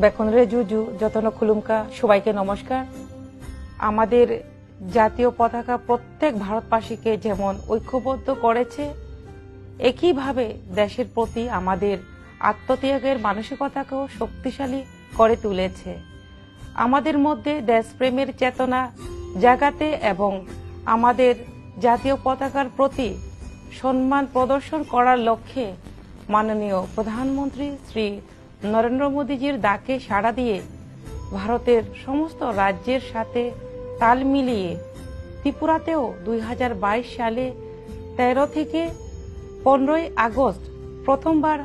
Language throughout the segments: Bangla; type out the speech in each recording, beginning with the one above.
বেকনরে জুজু, যতন খুলুমকা, সবাইকে নমস্কার। আমাদের জাতীয় পতাকা প্রত্যেক ভারতবাসীকে যেমন ঐক্যবদ্ধ করেছে, একইভাবে দেশের প্রতি আমাদের আত্মত্যাগের মানসিকতাকেও শক্তিশালী করে তুলেছে। আমাদের মধ্যে দেশপ্রেমের চেতনা জাগাতে এবং আমাদের জাতীয় পতাকার প্রতি সম্মান প্রদর্শন করার লক্ষ্যে মাননীয় প্রধানমন্ত্রী শ্রী নরেন্দ্র মোদীজির ডাকে সাড়া দিয়ে ভারতের সমস্ত রাজ্যের সাথে তাল মিলিয়ে ত্রিপুরাতেও দুই হাজার বাইশ সালে তেরো থেকে পনেরোই আগস্ট প্রথমবার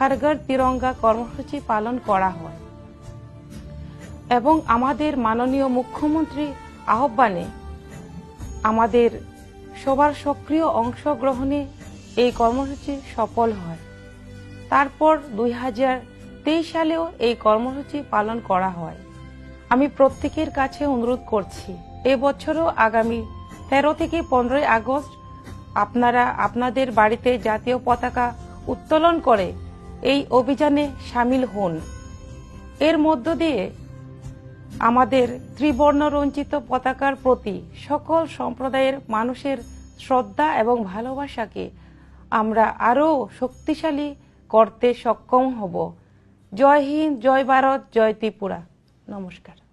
হরঘর তিরঙ্গা কর্মসূচি পালন করা হয়। এবং আমাদের মাননীয় মুখ্যমন্ত্রী আহ্বানে আমাদের সবার সক্রিয় অংশগ্রহণে এই কর্মসূচি সফল হয়। তারপর দুই হাজার তেইশ সালেও এই কর্মসূচি পালন করা হয়। আমি প্রত্যেকের কাছে অনুরোধ করছি এবছরও আগামী তেরো থেকে পনেরোই আগস্ট আপনারা আপনাদের বাড়িতে জাতীয় পতাকা উত্তোলন করে এই অভিযানে সামিল হন। এর মধ্য দিয়ে আমাদের ত্রিবর্ণ রঞ্জিত পতাকার প্রতি সকল সম্প্রদায়ের মানুষের শ্রদ্ধা এবং ভালোবাসাকে আমরা আরও শক্তিশালী করতে সক্ষম হব। জয় হিন্দ জয় ভারত জয় ত্রিপুরা। নমস্কার।